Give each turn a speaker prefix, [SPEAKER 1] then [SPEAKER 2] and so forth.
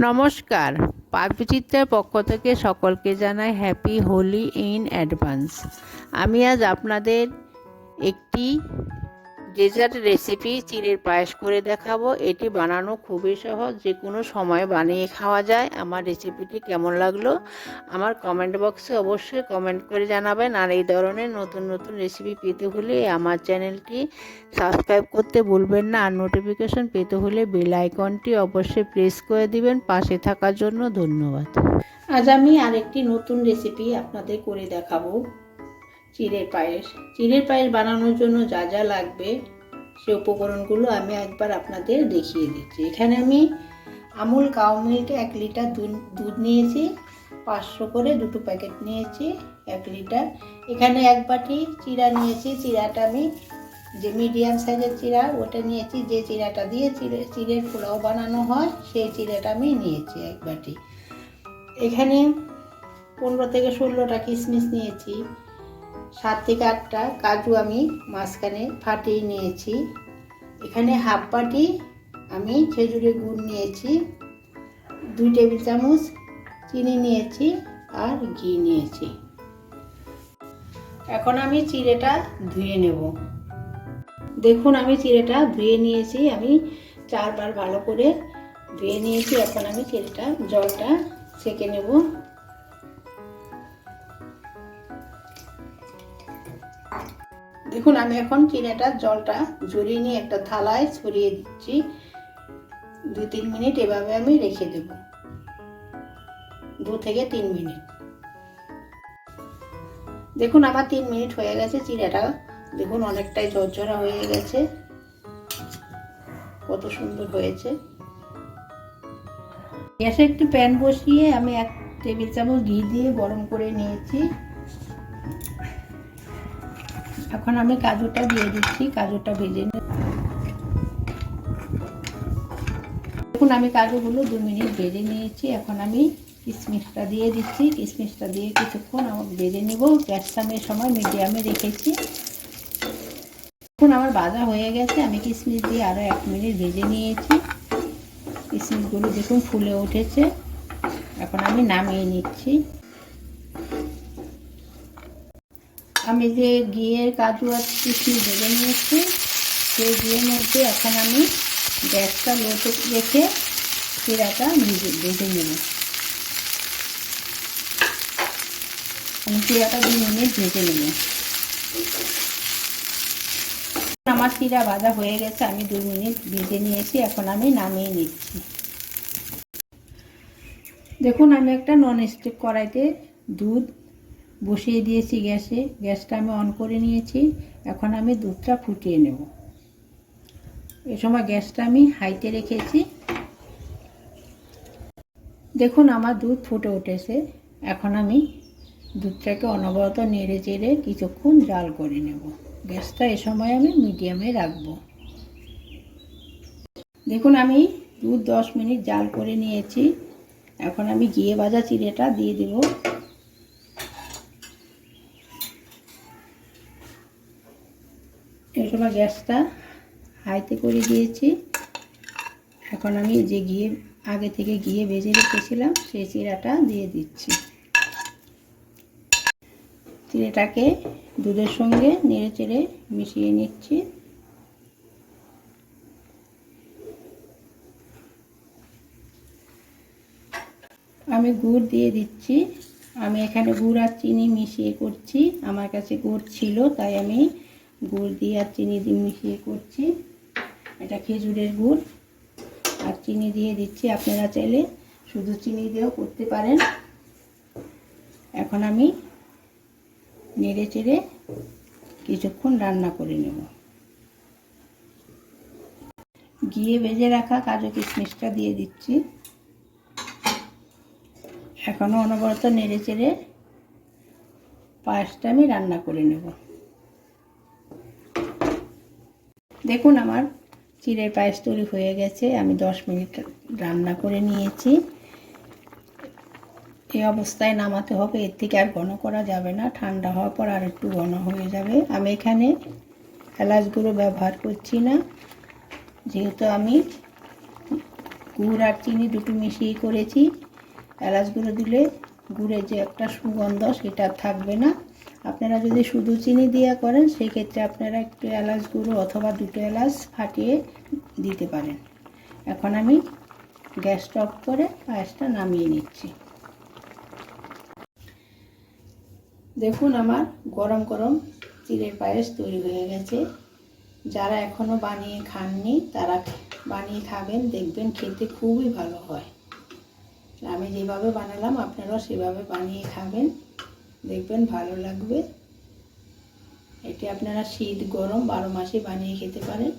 [SPEAKER 1] নমস্কার। পাপিচিত্রের পক্ষ থেকে সকলকে জানাই হ্যাপি হোলি ইন অ্যাডভান্স আমি আজ আপনাদের একটি ডেজার্ট রেসিপি চিড়ের পায়েস করে দেখাবো। এটি বানানো খুবই সহজ যে কোনো সময় বানিয়ে খাওয়া যায়। আমার রেসিপিটি কেমন লাগল? আমার কমেন্ট বক্সে অবশ্যই কমেন্ট করে জানাবেন। আর এই ধরনের নতুন নতুন রেসিপি পেতে হলে আমার চ্যানেলটি সাবস্ক্রাইব করতে ভুলবেন না। আর নোটিফিকেশন পেতে হলে বেল আইকনটি অবশ্যই প্রেস করে দিবেন। পাশে থাকার জন্য ধন্যবাদ। আজ আমি আরেকটি নতুন রেসিপি আপনাদের করে দেখাবো। চিড়ের পায়েস। চিড়ের পায়েস বানানোর জন্য যা যা লাগবে সে উপকরণগুলো আমি একবার আপনাদের দেখিয়ে দিচ্ছি। এখানে আমি আমুল কাউ মিল্ক এক লিটার দুধ নিয়েছি, পাঁচশো করে দুটো প্যাকেট নিয়েছি, এক লিটার। এখানে এক বাটি চিড়া নিয়েছি, চিড়াটা আমি যে মিডিয়াম সাইজের চিড়া, ওটা নিয়েছি, যে চিড়াটা দিয়ে চিড়ে, চিড়ের পোলাও বানানো হয়, সেই চিড়াটা আমি নিয়েছি এক বাটি। এখানে পনেরো থেকে ষোলোটা কিশমিশ নিয়েছি সাত থেকে আটটা কাজু আমি মাঝখানে ফাটিয়ে নিয়েছি। এখানে হাফ বাটি আমি খেজুরের গুড় নিয়েছি, দুই টেবিল চামচ চিনি নিয়েছি আর ঘি নিয়েছি। এখন আমি চিড়েটা ধুয়ে নেব। দেখুন, আমি চিড়েটা ধুয়ে নিয়েছি, আমি চারবার ভালো করে ধুয়ে নিয়েছি। এখন আমি চিড়েটা জলটা সেকে নেব। দেখুন, আমি এখন চিড়েটার জলটা ঝরিয়ে নিয়ে একটা থালায় ছড়িয়ে দিচ্ছি। দু তিন মিনিট এভাবে আমি রেখে দেব। দু থেকে তিন মিনিট। দেখুন, আমার তিন মিনিট হয়ে গেছে চিড়েটা দেখুন, অনেকটাই ঝরঝরা হয়ে গেছে। কত সুন্দর হয়েছে। গ্যাসে একটু প্যান বসিয়ে আমি এক টেবিল চামচ ঘি দিয়ে গরম করে নিয়েছি। এখন আমি কাজুটা দিয়ে দিচ্ছি কাজুটা ভেজে দেখুন, আমি কাজুগুলো দু মিনিট ভেজে নিয়েছি। এখন আমি কিশমিশটা দিয়ে দিচ্ছি। কিশমিশটা দিয়ে কিছুক্ষণ আমার ভেজে নেব। গ্যাসটা আমি সময় মিডিয়ামে রেখেছি। এখন আমার ভাজা হয়ে গেছে। আমি কিশমিশ দিয়ে আরও এক মিনিট ভেজে নিয়েছি। কিশমিশগুলো দেখুন ফুলে উঠেছে। এখন আমি নামিয়ে নিচ্ছি। আমি যে ঘিয়ের কাজু আর কিশমিশ ভেজে নিয়েছি। সেই ঘিয়ের মধ্যে এখন আমি গ্যাসটা লোতে রেখে চিরাটা ভেজে ভেজে নেব। আমি চিরাটা দু মিনিট ভেজে নেব। আমার চিরা ভাজা হয়ে গেছে, আমি দু মিনিট ভেজে নিয়েছি, এখন আমি নামিয়ে নিচ্ছি। দেখুন, আমি একটা নন স্টিক কড়াইতে দুধ বসিয়ে দিয়েছি গ্যাসে। গ্যাসটা আমি অন করে নিয়েছি। এখন আমি দুধটা ফুটিয়ে নেব। এ সময় গ্যাসটা আমি হাইতে রেখেছি। দেখুন, আমার দুধ ফুটে উঠেছে। এখন আমি দুধটাকে অনবরত নেড়ে চেড়ে কিছুক্ষণ জাল করে নেব। গ্যাসটা এ সময় আমি মিডিয়ামে রাখব। দেখুন, আমি দুধ দশ মিনিট জাল করে নিয়েছি। এখন আমি গিয়ে ভাজা চিড়েটা দিয়ে দেবো। এই সময় গ্যাসটা হাইতে করে দিয়েছি। এখন আমি যে ঘিয়ে আগে থেকে ঘিয়ে ভেজে রেখেছিলাম, সেই চিড়াটা দিয়ে দিচ্ছি। চিড়েটাকে দুধের সঙ্গে নেড়ে চেড়ে মিশিয়ে নিচ্ছি। আমি গুড় দিয়ে দিচ্ছি। আমি এখানে গুড় আর চিনি মিশিয়ে করছি। আমার কাছে গুড় ছিল, তাই আমি গুড় দিয়ে আর চিনি দিয়ে মিশিয়ে করছি। এটা খেজুরের গুড়। আর চিনি দিয়ে দিচ্ছি আপনারা চাইলে শুধু চিনি দিয়েও করতে পারেন। এখন আমি নেড়ে চেড়ে কিছুক্ষণ রান্না করে নেব। গিয়ে ভেজে রাখা কাজু কিশমিশটা দিয়ে দিচ্ছি। এখনও অনবরত নেড়ে চেড়ে পায়েসটা আমি রান্না করে নেব। দেখুন আমার চিড়ের পায়েস তৈরি হয়ে গেছে, আমি দশ মিনিট রান্না করে নিয়েছি। এই অবস্থায় নামাতে হবে, এর থেকে আর ঘন করা যাবে না, ঠান্ডা হওয়ার পর আর একটু ঘন হয়ে যাবে। আমি এখানে এলাচ গুঁড়ো ব্যবহার করছি না, যেহেতু আমি গুড় আর চিনি দুটো মিশিয়ে করেছি। এলাচ গুঁড়ো দিলে গুড়ের যে একটা সুগন্ধ সেটা থাকবে না। আপনারা যদি শুধু চিনি দিয়ে করেন, সেক্ষেত্রে আপনারা একটু এলাচ গুঁড়ো অথবা দুটো এলাচ ফাটিয়ে দিতে পারেন। এখন আমি গ্যাস অফ করে পায়েসটা নামিয়ে নিচ্ছি। দেখুন আমার গরম গরম চিড়ের পায়েস তৈরি হয়ে গেছে। যারা এখনও বানিয়ে খাননি, তারা বানিয়ে খাবেন, দেখবেন খেতে খুবই ভালো হয়। আমি যেভাবে বানালাম, আপনারাও সেভাবে বানিয়ে খাবেন। দেখবেন ভালো লাগবে। এটি আপনারা শীত গরম বারো মাসে বানিয়ে খেতে পারেন।